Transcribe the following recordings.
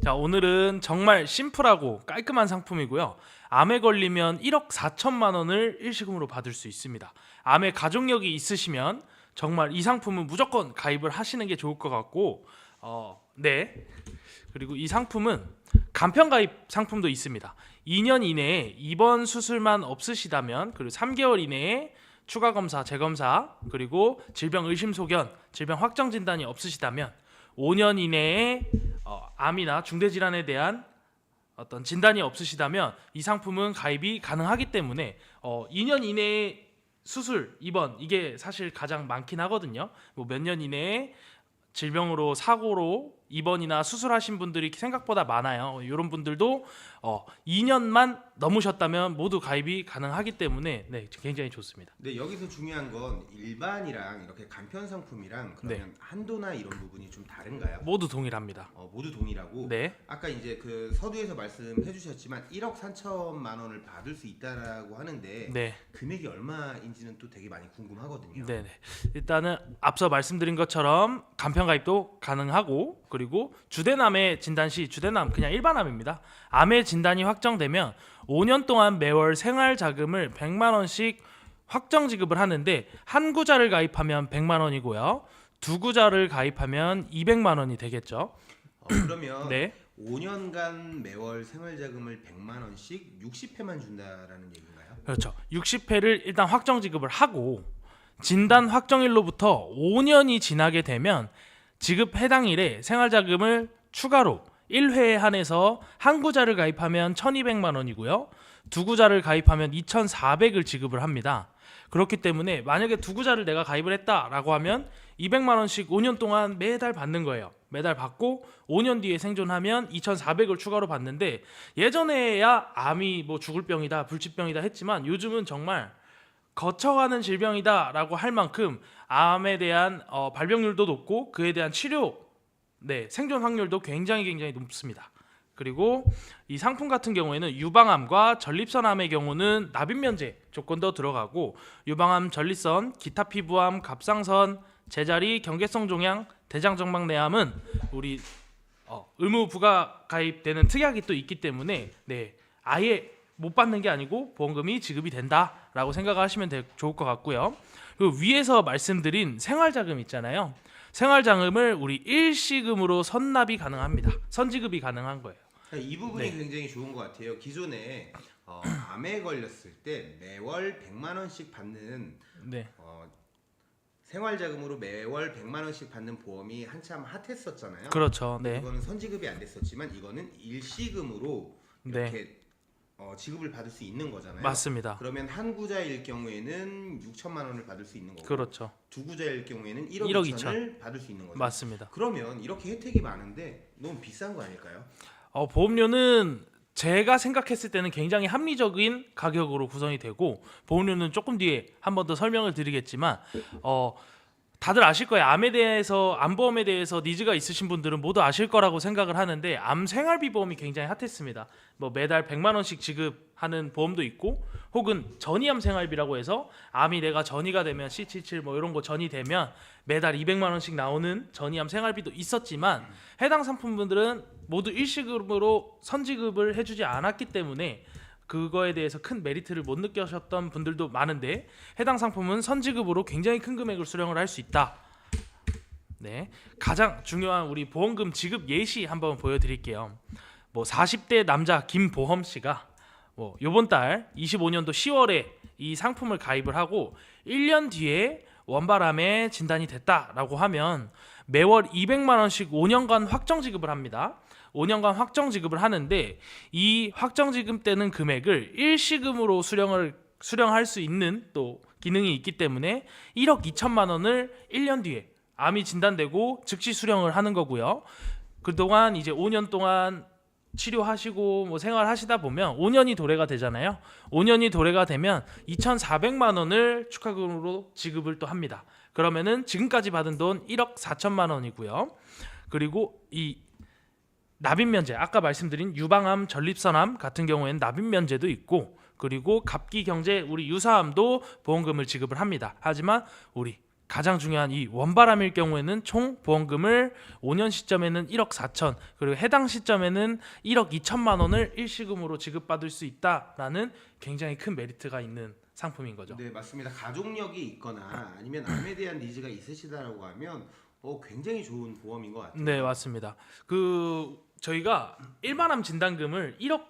자, 오늘은 정말 심플하고 깔끔한 상품이고요. 암에 걸리면 1억 4천만 원을 일시금으로 받을 수 있습니다. 암에 가족력이 있으시면 정말 이 상품은 무조건 가입을 하시는 게 좋을 것 같고, 어, 네. 그리고 이 상품은 간편 가입 상품도 있습니다. 2년 이내에 입원 수술만 없으시다면 그리고 3개월 이내에 추가 검사, 재검사, 그리고 질병 의심 소견, 질병 확정 진단이 없으시다면 5년 이내에 어, 암이나 중대 질환에 대한 어떤 진단이 없으시다면 이 상품은 가입이 가능하기 때문에 어, 2년 이내에 수술 입원 이게 사실 가장 많긴 하거든요. 뭐 몇 년 이내에 질병으로 사고로 입원이나 수술하신 분들이 생각보다 많아요. 이런 분들도 어, 2년만 넘으셨다면 모두 가입이 가능하기 때문에 네, 굉장히 좋습니다. 근데 여기서 중요한 건 일반이랑 이렇게 간편 상품이랑 그러면 네. 한도나 이런 부분이 좀 다른가요? 모두 동일합니다. 어, 모두 동일하고 네. 아까 이제 그 서두에서 말씀해 주셨지만 1억 3천만 원을 받을 수 있다라고 하는데 네. 금액이 얼마인지는 또 되게 많이 궁금하거든요. 네네. 일단은 앞서 말씀드린 것처럼 간편 가입도 가능하고 그리고 주대남의 진단 시 주대남 그냥 일반 암입니다. 암의 진단이 확정되면 5년 동안 매월 생활 자금을 100만 원씩 확정 지급을 하는데 한 구자를 가입하면 100만 원이고요. 두 구자를 가입하면 200만 원이 되겠죠. 어, 그러면 네. 5년간 매월 생활자금을 100만 원씩 60회만 준다라는 얘기인가요? 그렇죠. 60회를 일단 확정 지급을 하고 진단 확정일로부터 5년이 지나게 되면 지급 해당 일에 생활자금을 추가로 1회에 한해서 한 구자를 가입하면 1,200만 원이고요. 두 구자를 가입하면 2,400을 지급을 합니다. 그렇기 때문에 만약에 두 구자를 내가 가입을 했다라고 하면 200만 원씩 5년 동안 매달 받는 거예요. 매달 받고 5년 뒤에 생존하면 2,400을 추가로 받는데 예전에야 암이 뭐 죽을 병이다, 불치병이다 했지만 요즘은 정말 거쳐가는 질병이다라고 할 만큼 암에 대한 어, 발병률도 높고 그에 대한 치료, 네 생존 확률도 굉장히 굉장히 높습니다. 그리고 이 상품 같은 경우에는 유방암과 전립선암의 경우는 납입 면제 조건도 들어가고 유방암, 전립선, 기타 피부암, 갑상선, 제자리, 경계성 종양, 대장정막내암은 우리 어, 의무 부가 가입되는 특약이 또 있기 때문에 네 아예 못 받는 게 아니고 보험금이 지급이 된다라고 생각하시면 될- 좋을 것 같고요. 그리고 위에서 말씀드린 생활자금 있잖아요. 생활자금을 우리 일시금으로 선납이 가능합니다. 선지급이 가능한 거예요. 이 부분이 네. 굉장히 좋은 것 같아요. 기존에 어, 암에 걸렸을 때 매월 100만 원씩 받는 네, 어, 생활자금으로 매월 100만 원씩 받는 보험이 한참 핫했었잖아요. 그렇죠. 네, 이거는 선지급이 안 됐었지만 이거는 일시금으로 네, 이렇게 어, 지급을 받을 수 있는 거잖아요. 맞습니다. 그러면 한 구자일 경우에는 6천만 원을 받을 수 있는 거고 그렇죠, 두 구자일 경우에는 1억, 1억 2천을 받을 수 있는 거죠. 맞습니다. 그러면 이렇게 혜택이 많은데 너무 비싼 거 아닐까요? 어, 보험료는 제가 생각했을 때는 굉장히 합리적인 가격으로 구성이 되고 보험료는 조금 뒤에 한 번 더 설명을 드리겠지만 어, 다들 아실 거예요. 암에 대해서 암보험에 대해서 니즈가 있으신 분들은 모두 아실 거라고 생각을 하는데 암 생활비 보험이 굉장히 핫했습니다. 뭐 매달 100만 원씩 지급하는 보험도 있고 혹은 전이암 생활비라고 해서 암이 내가 전이가 되면 C77 뭐 이런 거 전이 되면 매달 200만 원씩 나오는 전이암 생활비도 있었지만 해당 상품분들은 모두 일시금으로 선지급을 해주지 않았기 때문에 그거에 대해서 큰 메리트를 못 느끼셨던 분들도 많은데 해당 상품은 선지급으로 굉장히 큰 금액을 수령을 할 수 있다. 네, 가장 중요한 우리 보험금 지급 예시 한번 보여드릴게요. 뭐 40대 남자 김보험 씨가 뭐 요번 달 25년도 10월에 이 상품을 가입을 하고 1년 뒤에 원바람에 진단이 됐다라고 하면 매월 200만 원씩 5년간 확정 지급을 합니다. 5년간 확정 지급을 하는데 이 확정 지급 되는 금액을 일시금으로 수령을 수령할 수 있는 또 기능이 있기 때문에 1억 2천만 원을 1년 뒤에 암이 진단되고 즉시 수령을 하는 거고요. 그동안 이제 5년 동안 치료하시고 뭐 생활하시다 보면 5년이 도래가 되잖아요. 5년이 도래가 되면 2,400만 원을 축하금으로 지급을 또 합니다. 그러면은 지금까지 받은 돈 1억 4천만 원이고요. 그리고 이 납입 면제 아까 말씀드린 유방암, 전립선암 같은 경우에는 납입 면제도 있고 그리고 갑기 경제 우리 유사암도 보험금을 지급을 합니다. 하지만 우리 가장 중요한 이 원바람일 경우에는 총 보험금을 5년 시점에는 1억 4천 그리고 해당 시점에는 1억 2천만 원을 일시금으로 지급받을 수 있다라는 굉장히 큰 메리트가 있는 상품인 거죠. 네 맞습니다. 가족력이 있거나 아니면 암에 대한 니즈가 있으시다라고 하면 어, 굉장히 좋은 보험인 것 같아요. 네 맞습니다. 그 저희가 일반암 진단금을 1억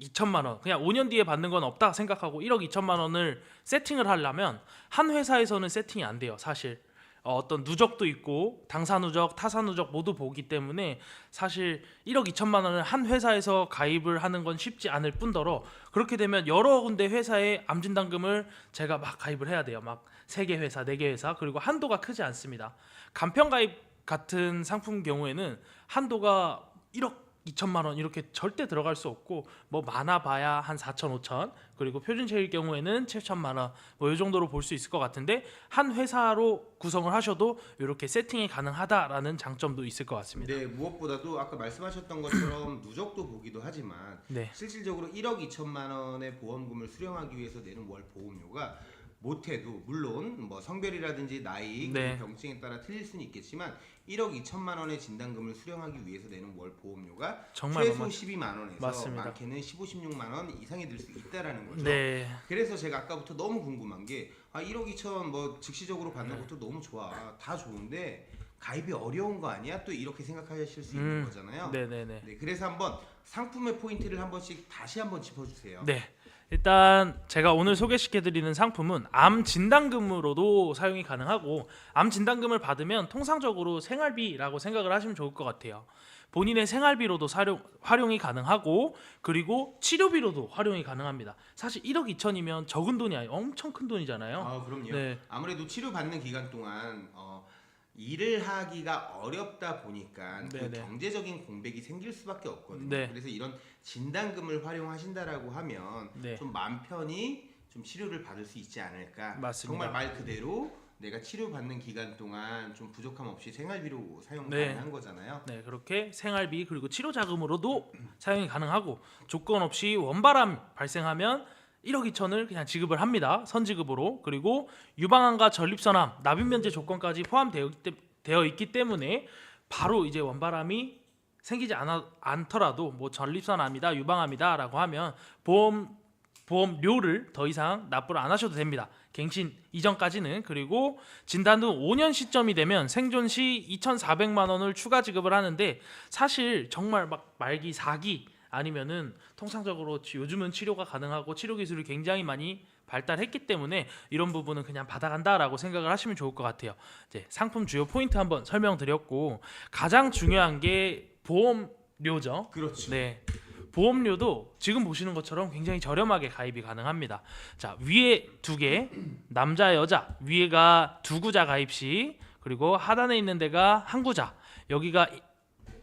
2천만 원 그냥 5년 뒤에 받는 건 없다 생각하고 1억 2천만 원을 세팅을 하려면 한 회사에서는 세팅이 안 돼요 사실 어, 어떤 누적도 있고 당사 누적 타사 누적 모두 보기 때문에 사실 1억 2천만 원을 한 회사에서 가입을 하는 건 쉽지 않을 뿐더러 그렇게 되면 여러 군데 회사에 암 진단금을 제가 막 가입을 해야 돼요. 막 세 개 회사 네 개 회사. 그리고 한도가 크지 않습니다. 간편 가입 같은 상품 경우에는 한도가 1억 2천만 원 이렇게 절대 들어갈 수 없고 뭐 많아 봐야 한 4천 5천 그리고 표준체일 경우에는 7천만 원 뭐 이 정도로 볼 수 있을 것 같은데 한 회사로 구성을 하셔도 이렇게 세팅이 가능하다라는 장점도 있을 것 같습니다. 네 무엇보다도 아까 말씀하셨던 것처럼 누적도 보기도 하지만 네. 실질적으로 1억 2천만 원의 보험금을 수령하기 위해서 내는 월 보험료가 못해도 물론 뭐 성별이라든지 나이 네. 병증에 따라 틀릴 수는 있겠지만 1억 2천만 원의 진단금을 수령하기 위해서 내는 월 보험료가 정말 최소 너무 12만 원에서 맞습니다. 많게는 15, 16만 원 이상이 들 수 있다라는 거죠. 네. 그래서 제가 아까부터 너무 궁금한 게 아, 1억 2천 뭐 즉시적으로 받는 네. 것도 너무 좋아. 다 좋은데 가입이 어려운 거 아니야? 또 이렇게 생각하실 수 있는 음, 거잖아요. 네, 네, 네. 네, 그래서 한번 상품의 포인트를 한 번씩 다시 한번 짚어주세요. 네. 일단 제가 오늘 소개시켜 드리는 상품은 암 진단금으로도 사용이 가능하고 암 진단금을 받으면 통상적으로 생활비라고 생각을 하시면 좋을 것 같아요. 본인의 생활비로도 사용, 활용이 가능하고 그리고 치료비로도 활용이 가능합니다. 사실 1억 2천이면 적은 돈이 아니에요. 엄청 큰 돈이잖아요. 아, 그럼요. 네. 아무래도 치료 받는 기간 동안 어, 일을 하기가 어렵다 보니까 그 네네. 경제적인 공백이 생길 수밖에 없거든요. 네. 그래서 이런 진단금을 활용하신다라고 하면 네. 좀 마음 편히 좀 치료를 받을 수 있지 않을까. 맞습니다. 정말 말 그대로 내가 치료 받는 기간 동안 좀 부족함 없이 생활비로 사용 네. 가능한 거잖아요. 네, 그렇게 생활비 그리고 치료 자금으로도 사용이 가능하고 조건 없이 원바람 발생하면 1억 2천을 그냥 지급을 합니다. 선지급으로. 그리고 유방암과 전립선암 납입 면제 조건까지 포함되어 있기, 때문에 바로 이제 원바람이 생기지 않아, 않더라도 뭐 전립선암이다, 유방암이다라고 하면 보험 보험료를 더 이상 납부를 안 하셔도 됩니다. 갱신 이전까지는 그리고 진단 후 5년 시점이 되면 생존 시 2,400만 원을 추가 지급을 하는데 사실 정말 막 말기 4기 아니면은 통상적으로 지- 요즘은 치료가 가능하고 치료 기술이 굉장히 많이 발달했기 때문에 이런 부분은 그냥 받아간다라고 생각을 하시면 좋을 것 같아요. 이제 상품 주요 포인트 한번 설명드렸고 가장 중요한 게 보험료죠. 그렇죠. 네. 보험료도 지금 보시는 것처럼 굉장히 저렴하게 가입이 가능합니다. 자, 위에 두 개, 남자 여자, 위에가 두 구자 가입 시 그리고 하단에 있는 데가 한 구자. 여기가 이-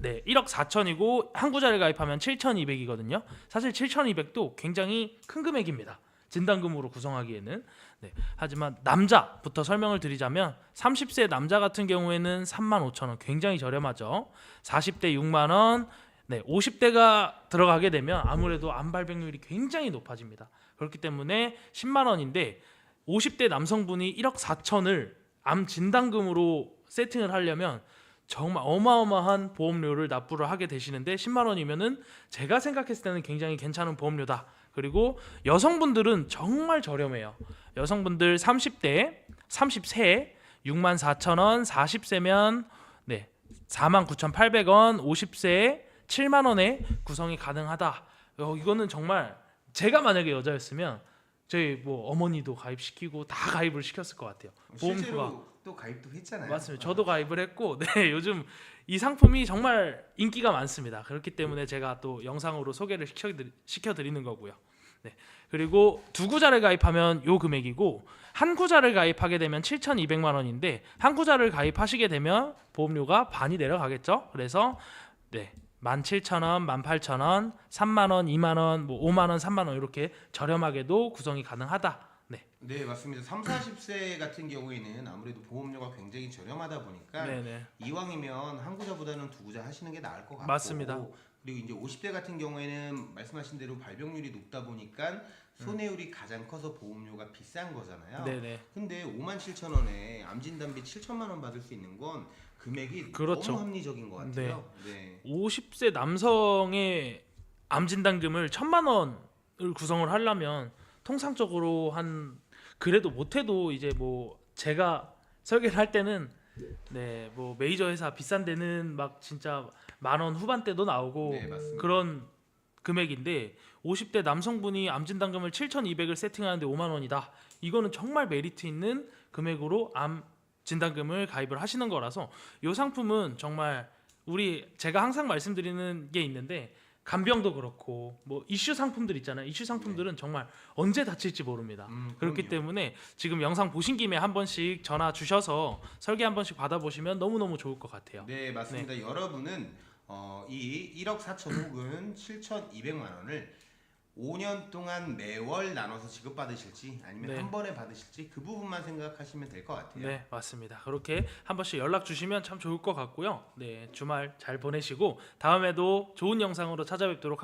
네, 1억 4천이고 한 구자를 가입하면 7,200이거든요. 사실 7,200도 굉장히 큰 금액입니다. 진단금으로 구성하기에는. 네. 하지만 남자부터 설명을 드리자면 30세 남자 같은 경우에는 3만 5천 원 굉장히 저렴하죠. 40대 6만 원, 네, 50대가 들어가게 되면 아무래도 암 발병률이 굉장히 높아집니다. 그렇기 때문에 10만 원인데 50대 남성분이 1억 4천을 암 진단금으로 세팅을 하려면 정말 어마어마한 보험료를 납부를 하게 되시는데 10만 원이면은 제가 생각했을 때는 굉장히 괜찮은 보험료다. 그리고 여성분들은 정말 저렴해요. 여성분들 30대, 30세 6만 4천 원, 40세면 네 4만 9,800원, 50세 7만 원에 구성이 가능하다. 어, 이거는 정말 제가 만약에 여자였으면 저희 뭐 어머니도 가입시키고 다 가입을 시켰을 것 같아요. 보험료가 또 가입도 했잖아요. 맞습니다. 저도 가입을 했고, 네 요즘 이 상품이 정말 인기가 많습니다. 그렇기 때문에 제가 또 영상으로 소개를 시켜드리, 시켜드리는 거고요. 네 그리고 두 구자를 가입하면 요 금액이고 한 구자를 가입하게 되면 7,200만 원인데 한 구자를 가입하시게 되면 보험료가 반이 내려가겠죠. 그래서 네 17,000원, 18,000원, 3만 원, 2만 원, 뭐 5만 원, 3만 원 이렇게 저렴하게도 구성이 가능하다. 네 맞습니다. 3, 40세 같은 경우에는 아무래도 보험료가 굉장히 저렴하다 보니까 네네. 이왕이면 한 구자보다는 두 구자 하시는 게 나을 것 같고 맞습니다. 그리고 이제 50대 같은 경우에는 말씀하신 대로 발병률이 높다 보니까 손해율이 가장 커서 보험료가 비싼 거잖아요. 네네. 근데 5만 7천 원에 암 진단비 7천만 원 받을 수 있는 건 금액이 그렇죠. 너무 합리적인 것 같아요. 네. 50세 남성의 암 진단금을 천만 원을 구성을 하려면 통상적으로 한 그래도 못해도 이제 뭐 제가 설계를 할 때는 네 뭐 메이저 회사 비싼 데는 막 진짜 만 원 후반대도 나오고 네, 맞습니다. 그런 금액인데 50대 남성분이 암 진단금을 7,200을 세팅하는데 5만 원이다. 이거는 정말 메리트 있는 금액으로 암 진단금을 가입을 하시는 거라서 이 상품은 정말 우리 제가 항상 말씀드리는 게 있는데 간병도 그렇고 뭐 이슈 상품들 있잖아요. 이슈 상품들은 정말 언제 다칠지 모릅니다. 음, 그렇기 그럼요. 때문에 지금 영상 보신 김에 한 번씩 전화 주셔서 설계 한 번씩 받아보시면 너무너무 좋을 것 같아요. 네 맞습니다. 여러분은 어, 이 1억 4천 혹은 7,200만 원을 5년 동안 매월 나눠서 지급받으실지 아니면 네. 한 번에 받으실지 그 부분만 생각하시면 될 것 같아요. 네, 맞습니다. 그렇게 한 번씩 연락 주시면 참 좋을 것 같고요. 네, 주말 잘 보내시고 다음에도 좋은 영상으로 찾아뵙도록 하겠습니다.